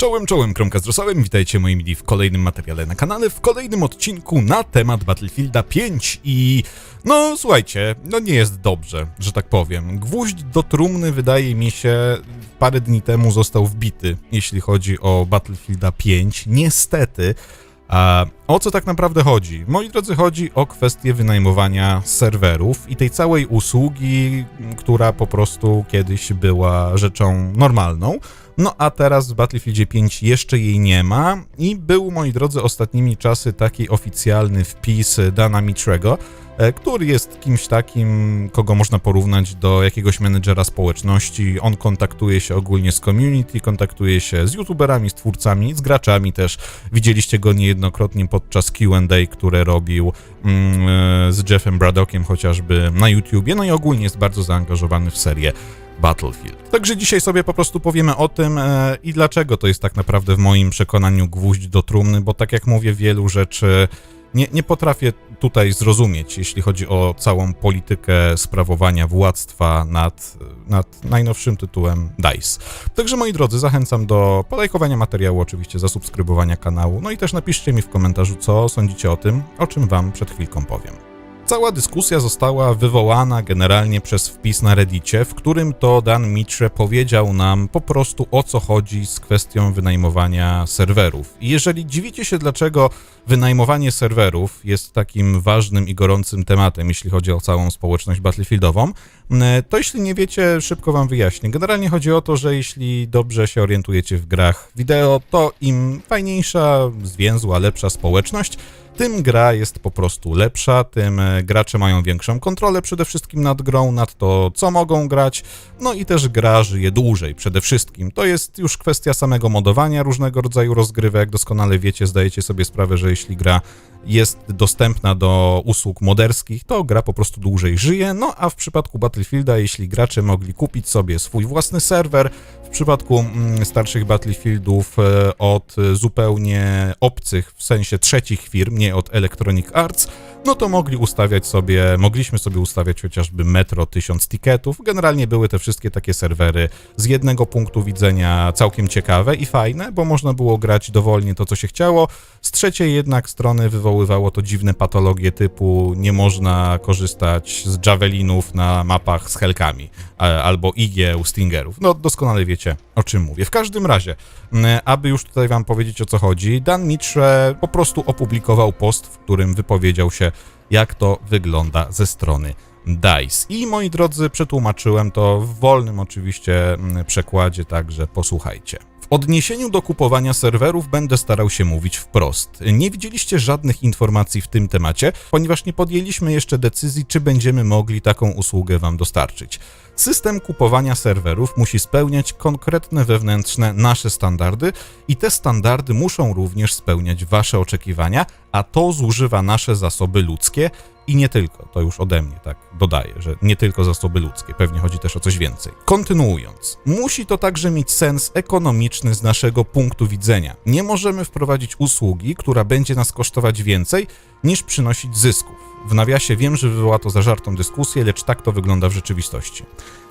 Czołem, czołem, Kromka z Rosałem, witajcie moi mili w kolejnym materiale na kanale, w kolejnym odcinku na temat Battlefielda 5 i no słuchajcie, no nie jest dobrze, że tak powiem. Gwóźdź do trumny wydaje mi się parę dni temu został wbity, jeśli chodzi o Battlefielda 5, niestety. A o co tak naprawdę chodzi? Moi drodzy, chodzi o kwestię wynajmowania serwerów i tej całej usługi, która po prostu kiedyś była rzeczą normalną. No a teraz w Battlefieldzie 5 jeszcze jej nie ma i był, moi drodzy, ostatnimi czasy taki oficjalny wpis Dana Mitrego, który jest kimś takim, kogo można porównać do jakiegoś menedżera społeczności. On kontaktuje się ogólnie z community, kontaktuje się z youtuberami, z twórcami, z graczami też. Widzieliście go niejednokrotnie podczas Q&A, które robił mm, e, z Jeffem Braddockiem chociażby na YouTubie, no i ogólnie jest bardzo zaangażowany w serię Battlefield. Także dzisiaj sobie po prostu powiemy o tym e, i dlaczego to jest tak naprawdę w moim przekonaniu gwóźdź do trumny, bo tak jak mówię, wielu rzeczy nie, nie potrafię tutaj zrozumieć, jeśli chodzi o całą politykę sprawowania władztwa nad, nad najnowszym tytułem DICE. Także moi drodzy, zachęcam do polajkowania materiału, oczywiście zasubskrybowania kanału, no i też napiszcie mi w komentarzu, co sądzicie o tym, o czym wam przed chwilką powiem. Cała dyskusja została wywołana generalnie przez wpis na Reddicie, w którym to Dan Mitre powiedział nam po prostu o co chodzi z kwestią wynajmowania serwerów. I jeżeli dziwicie się, dlaczego wynajmowanie serwerów jest takim ważnym i gorącym tematem, jeśli chodzi o całą społeczność battlefieldową, to jeśli nie wiecie, szybko wam wyjaśnię. Generalnie chodzi o to, że jeśli dobrze się orientujecie w grach wideo, to im fajniejsza, zwięzła, lepsza społeczność, tym gra jest po prostu lepsza, tym e, gracze mają większą kontrolę przede wszystkim nad grą, nad to, co mogą grać, no i też gra żyje dłużej przede wszystkim. To jest już kwestia samego modowania różnego rodzaju rozgrywek, doskonale wiecie, zdajecie sobie sprawę, że jeśli gra jest dostępna do usług moderskich, to gra po prostu dłużej żyje. No a w przypadku Battlefielda, jeśli gracze mogli kupić sobie swój własny serwer, przypadku mm, starszych Battlefieldów e, od zupełnie obcych, w sensie trzecich firm, nie od Electronic Arts, no to mogli ustawiać sobie, mogliśmy sobie ustawiać chociażby Metro 1000 tiketów. Generalnie były te wszystkie takie serwery z jednego punktu widzenia całkiem ciekawe i fajne, bo można było grać dowolnie to, co się chciało. Z trzeciej jednak strony wywoływało to dziwne patologie typu nie można korzystać z javelinów na mapach z helkami albo igieł, stingerów. No doskonale wiecie, o czym mówię. W każdym razie, aby już tutaj wam powiedzieć o co chodzi, Dan Mitre po prostu opublikował post, w którym wypowiedział się, jak to wygląda ze strony DICE. I moi drodzy, przetłumaczyłem to w wolnym oczywiście przekładzie, także posłuchajcie. W odniesieniu do kupowania serwerów będę starał się mówić wprost. Nie widzieliście żadnych informacji w tym temacie, ponieważ nie podjęliśmy jeszcze decyzji, czy będziemy mogli taką usługę Wam dostarczyć. System kupowania serwerów musi spełniać konkretne wewnętrzne nasze standardy i te standardy muszą również spełniać Wasze oczekiwania, a to zużywa nasze zasoby ludzkie i nie tylko, to już ode mnie tak dodaję, że nie tylko zasoby ludzkie, pewnie chodzi też o coś więcej. Kontynuując, musi to także mieć sens ekonomiczny z naszego punktu widzenia. Nie możemy wprowadzić usługi, która będzie nas kosztować więcej niż przynosić zysków. W nawiasie wiem, że wywoła to zażartą dyskusję, lecz tak to wygląda w rzeczywistości.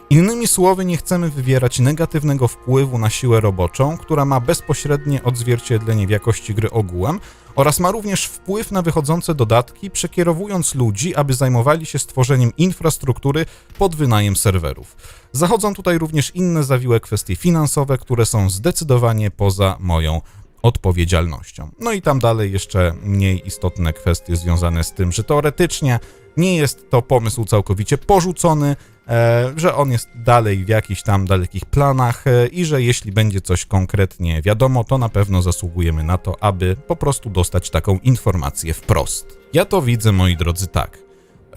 Innymi słowy, nie chcemy wywierać negatywnego wpływu na siłę roboczą, która ma bezpośrednie odzwierciedlenie w jakości gry ogółem oraz ma również wpływ na wychodzące dodatki, przekierowując ludzi, aby zajmowali się stworzeniem infrastruktury pod wynajem serwerów. Zachodzą tutaj również inne zawiłe kwestie finansowe, które są zdecydowanie poza moją odpowiedzialnością. No i tam dalej jeszcze mniej istotne kwestie związane z tym, że teoretycznie nie jest to pomysł całkowicie porzucony, e, że on jest dalej w jakichś tam dalekich planach e, i że jeśli będzie coś konkretnie wiadomo, to na pewno zasługujemy na to, aby po prostu dostać taką informację wprost. Ja to widzę, moi drodzy, tak.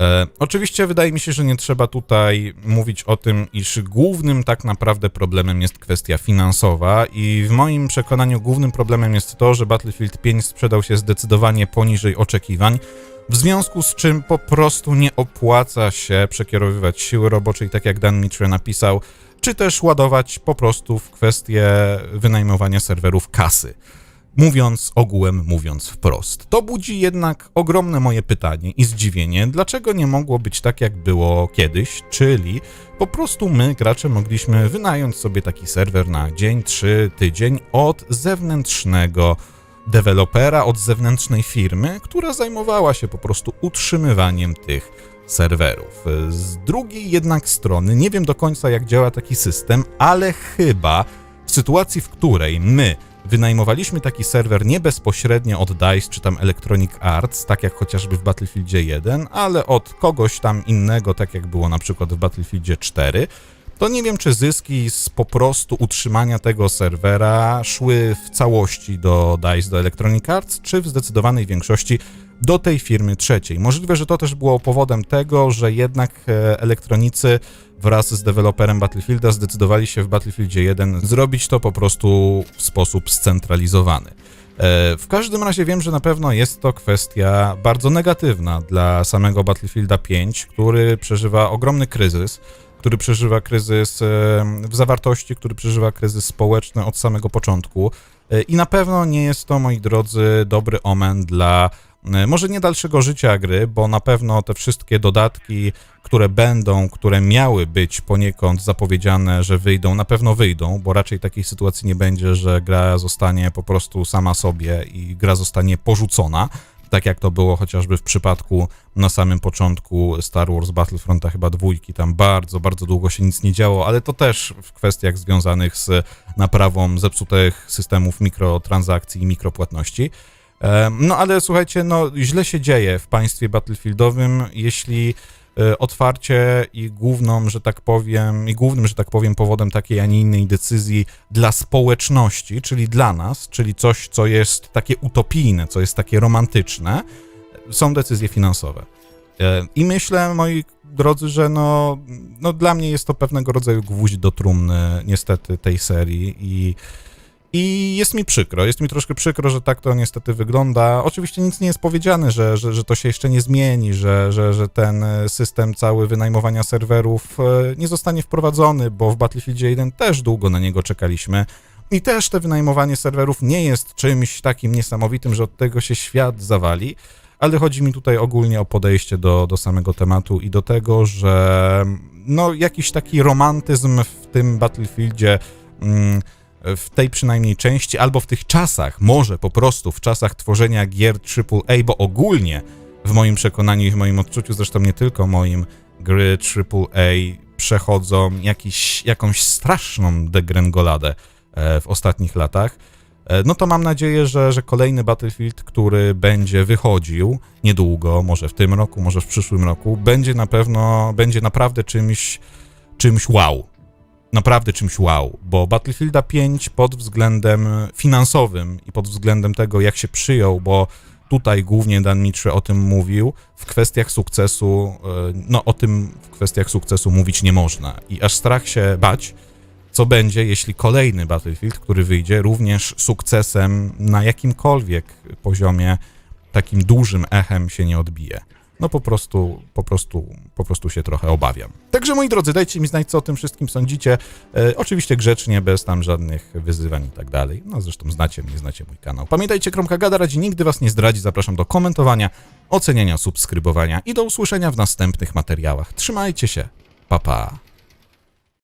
E, oczywiście wydaje mi się, że nie trzeba tutaj mówić o tym, iż głównym tak naprawdę problemem jest kwestia finansowa i w moim przekonaniu głównym problemem jest to, że Battlefield 5 sprzedał się zdecydowanie poniżej oczekiwań, w związku z czym po prostu nie opłaca się przekierowywać siły roboczej, tak jak Dan Mitre napisał, czy też ładować po prostu w kwestię wynajmowania serwerów kasy. Mówiąc ogółem, mówiąc wprost. To budzi jednak ogromne moje pytanie i zdziwienie, dlaczego nie mogło być tak, jak było kiedyś, czyli po prostu my, gracze, mogliśmy wynająć sobie taki serwer na dzień, trzy, tydzień od zewnętrznego dewelopera, od zewnętrznej firmy, która zajmowała się po prostu utrzymywaniem tych serwerów. Z drugiej jednak strony, nie wiem do końca, jak działa taki system, ale chyba w sytuacji, w której my wynajmowaliśmy taki serwer nie bezpośrednio od DICE czy tam Electronic Arts, tak jak chociażby w Battlefieldzie 1, ale od kogoś tam innego, tak jak było na przykład w Battlefieldzie 4, to nie wiem, czy zyski z po prostu utrzymania tego serwera szły w całości do DICE, do Electronic Arts, czy w zdecydowanej większości do tej firmy trzeciej. Możliwe, że to też było powodem tego, że jednak e, elektronicy wraz z deweloperem Battlefielda zdecydowali się w Battlefieldzie 1 zrobić to po prostu w sposób scentralizowany. E, W każdym razie wiem, że na pewno jest to kwestia bardzo negatywna dla samego Battlefielda 5, który przeżywa ogromny kryzys, który przeżywa kryzys e, w zawartości, który przeżywa kryzys społeczny od samego początku. I na pewno nie jest to, moi drodzy, dobry omen dla może nie dalszego życia gry, bo na pewno te wszystkie dodatki, które będą, które miały być poniekąd zapowiedziane, że wyjdą, na pewno wyjdą, bo raczej takiej sytuacji nie będzie, że gra zostanie po prostu sama sobie i gra zostanie porzucona. Tak jak to było chociażby w przypadku na samym początku Star Wars Battlefronta chyba dwójki, tam bardzo, bardzo długo się nic nie działo, ale to też w kwestiach związanych z naprawą zepsutych systemów mikrotransakcji i mikropłatności. No ale słuchajcie, no źle się dzieje w państwie Battlefieldowym, jeśli e, otwarcie i główną, że tak powiem, i głównym, że tak powiem, powodem takiej, a nie innej decyzji dla społeczności, czyli dla nas, czyli coś, co jest takie utopijne, co jest takie romantyczne, są decyzje finansowe. I myślę, moi drodzy, że no, no dla mnie jest to pewnego rodzaju gwóźdź do trumny niestety tej serii i i jest mi przykro, jest mi troszkę przykro, że tak to niestety wygląda. Oczywiście nic nie jest powiedziane, że, że, że to się jeszcze nie zmieni, że, że, że ten e, system cały wynajmowania serwerów e, nie zostanie wprowadzony, bo w Battlefieldzie 1 też długo na niego czekaliśmy. I też te wynajmowanie serwerów nie jest czymś takim niesamowitym, że od tego się świat zawali, ale chodzi mi tutaj ogólnie o podejście do, do samego tematu i do tego, że no jakiś taki romantyzm w tym Battlefieldzie mm, w tej przynajmniej części, albo w tych czasach, może po prostu w czasach tworzenia gier AAA, bo ogólnie w moim przekonaniu i w moim odczuciu, zresztą nie tylko moim, gry AAA przechodzą jakiś, jakąś straszną degrengoladę e, w ostatnich latach. E, No to mam nadzieję, że, że kolejny Battlefield, który będzie wychodził niedługo, może w tym roku, może w przyszłym roku, będzie na pewno, będzie naprawdę czymś, czymś wow naprawdę czymś wow, bo Battlefielda 5 pod względem finansowym i pod względem tego, jak się przyjął, bo tutaj głównie Dan Mitre o tym mówił, w kwestiach sukcesu, e, no o tym w kwestiach sukcesu mówić nie można. I aż strach się bać, co będzie, jeśli kolejny Battlefield, który wyjdzie, również sukcesem na jakimkolwiek poziomie, takim dużym echem się nie odbije no po prostu, po prostu, po prostu się trochę obawiam. Także moi drodzy, dajcie mi znać, co o tym wszystkim sądzicie. E, oczywiście grzecznie, bez tam żadnych wyzywań i tak dalej. No zresztą znacie mnie, znacie mój kanał. Pamiętajcie, Kromka Gada radzi nigdy was nie zdradzi. Zapraszam do komentowania, oceniania, subskrybowania i do usłyszenia w następnych materiałach. Trzymajcie się. Pa, pa.